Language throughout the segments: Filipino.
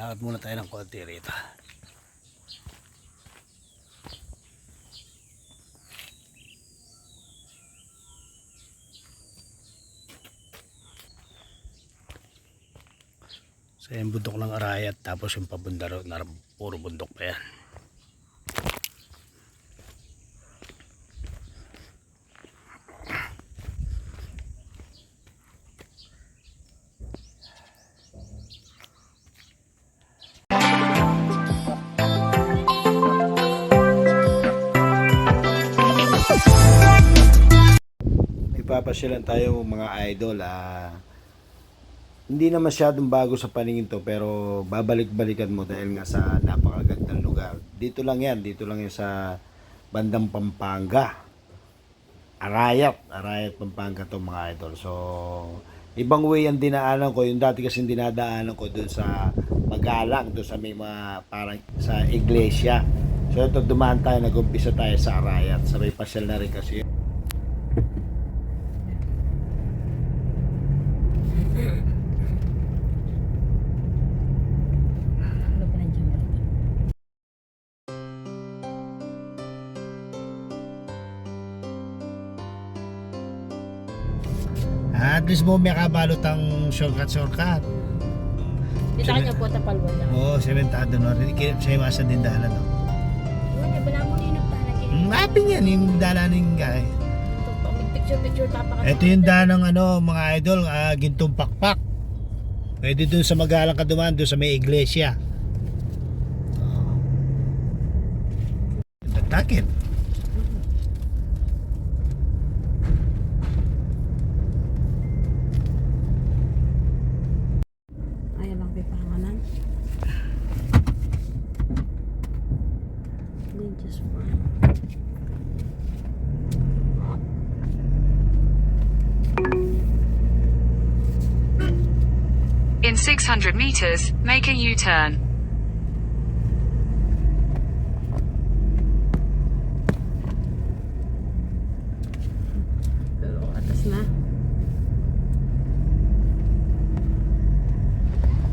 Lakad muna tayo ng konti rito. So yung bundok ng Arayat tapos yung pabundaro na puro bundok pa yan. Ipapasyalan tayo mga idol ah. Hindi na masyadong bago sa paningin to pero babalik-balikan mo dahil nga sa napakagandang lugar. Dito lang yan, dito lang yan sa bandang Pampanga. Arayat, Arayat Pampanga to mga idol. So, ibang way ang dinaanan ko. Yung dati kasi dinadaanan ko doon sa Magalang, doon sa may mga parang sa iglesia. So, ito dumaan tayo, nag-umpisa tayo sa Arayat. Sabay pasyal na rin kasi At least mo may kabalot ang shortcut-shortcut. Kita niyo po tapalwan lang. Oo, oh, sementado no. Kinip sa masa din dalan no. Yun, bala mo ninong talaga. Mm, Mapping yan, yung dalaning guy. Picture-picture tapaka. Ito yung daan ng ano, mga idol, ah, gintong pakpak. Pwede dun sa magalang ka dumaan, dun sa may iglesia. Oh. 600 meters, make a U-turn. Pero atas na.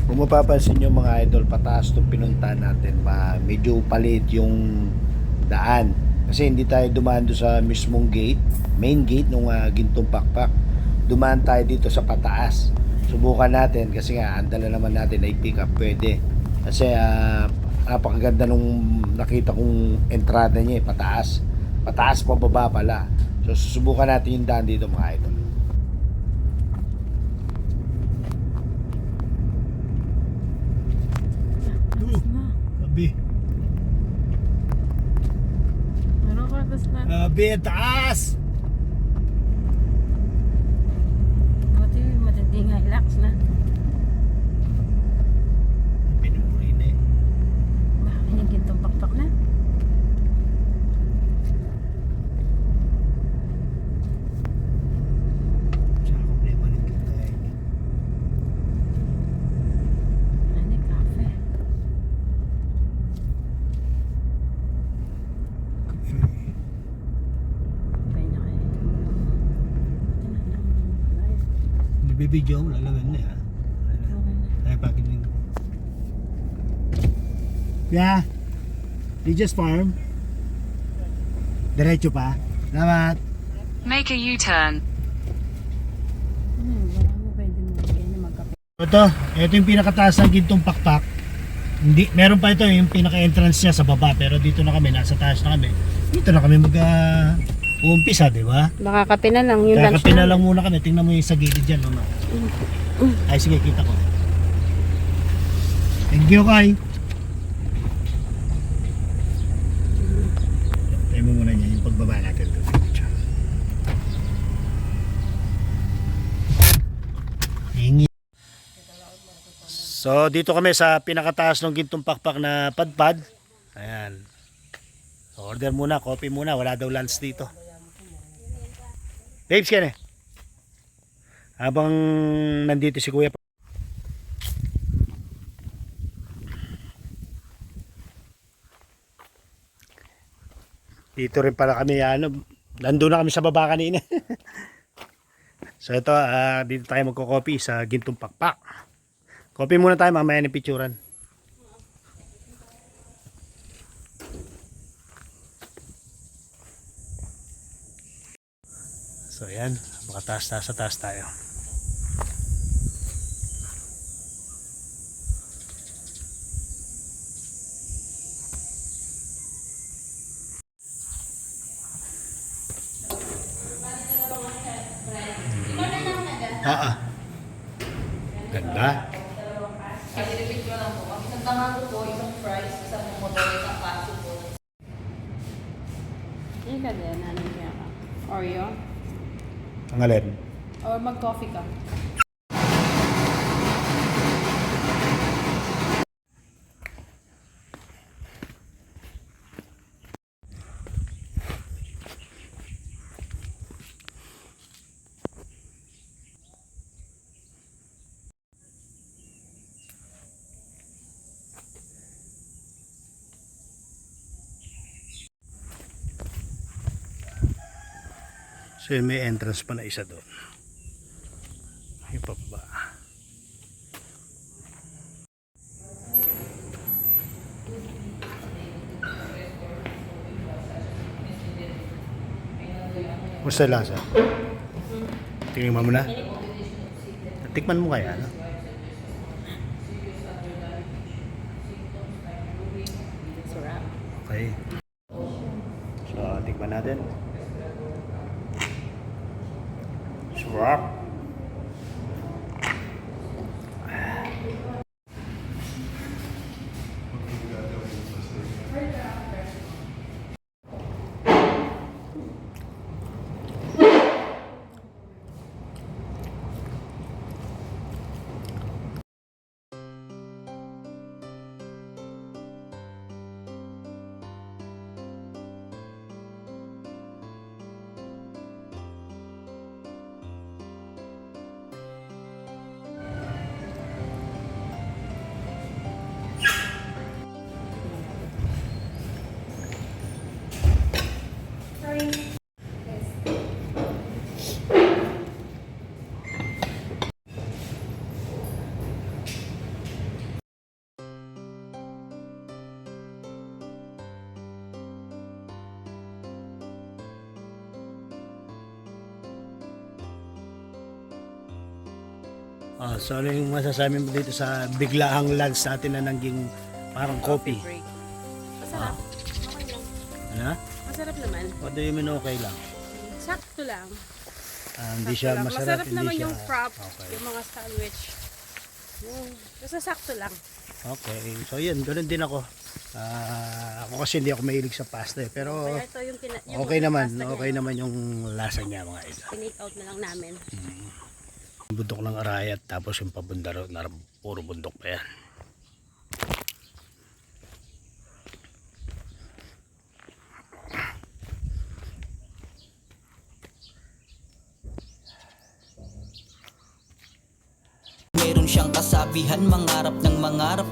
Kung mapapansin nyo mga idol, pataas itong pinuntahan natin. Ma, medyo palit yung daan. Kasi hindi tayo dumaan doon sa mismong gate, main gate ng gintong pakpak. Dumaan tayo dito sa pataas. Subukan natin kasi nga, ang dala naman natin ay pick up pwede. Kasi ah, napakaganda nung nakita kong entrada niya, eh, pataas. Pataas pa baba pala. So susubukan natin yung daan dito mga idol. Sabi, taas! Buti matindi nga relax na. Pinupuri na eh. Baka yung gintong pakpak na. Sa problema ng kagay. Ano yung cafe? Kaya niya kayo. Nabibidyo mo, lalagan na ha. Ay, na Yeah. Regis Farm. Diretso pa. Salamat. Make a U-turn. Magkape. Ito, ito yung pinakataas ng gintong pakpak. Hindi, meron pa ito yung pinaka-entrance niya sa baba pero dito na kami, nasa taas na kami. Dito na kami mag uh, uumpisa, di ba? Baka kape na lang. Yung lunch Kakape na. lang muna kami. Tingnan mo yung sa gilid dyan, mama. Ay, sige, kita ko. Thank you, Kai. Tayo mo muna niya yung pagbaba natin. doon. Hingi. So, dito kami sa pinakataas ng gintong pakpak na padpad. Ayan. So, order muna, coffee muna. Wala daw lunch dito. Babes ka na. Habang nandito si Kuya. Dito rin pala kami, ano, nandun na kami sa baba kanina. so ito, ah, dito tayo magko-coffee sa Gintong Pakpak. Coffee muna tayo, mamaya ni picturan. So yan, makataas taas sa taas tayo. Ah, ah. Ganda. Repeat ko lang po. Ang tangan ko po, isang fries, isang motor, isang kaso po. Hindi ka din, ka? Oreo? Ang alin? So yun, may entrance pa na isa doon. Yung pababa. Musta yung lasa? Tingnan mo muna. Tikman mo kaya, no? Okay. Ah, so ano yung masasabi mo dito sa biglaang lunch natin na naging parang coffee? Masarap naman. What do you mean okay lang? Sakto lang. Ah, hindi Sakto siya lang. masarap, Masarap hindi naman siya... yung prop, Okay. yung mga sandwich. Mm, basta sakto lang. Okay. So yun, ganun din ako. Ah, ako kasi hindi ako mahilig sa pasta eh. Pero Kaya ito yung, tina- yung okay naman. pasta Okay naman yung lasa niya mga ito. Tinake out na lang namin. Bundok ng arayat tapos yung pabundaro na puro bundok pa yan. Meron siyang kasabihan, mangarap ng mangarap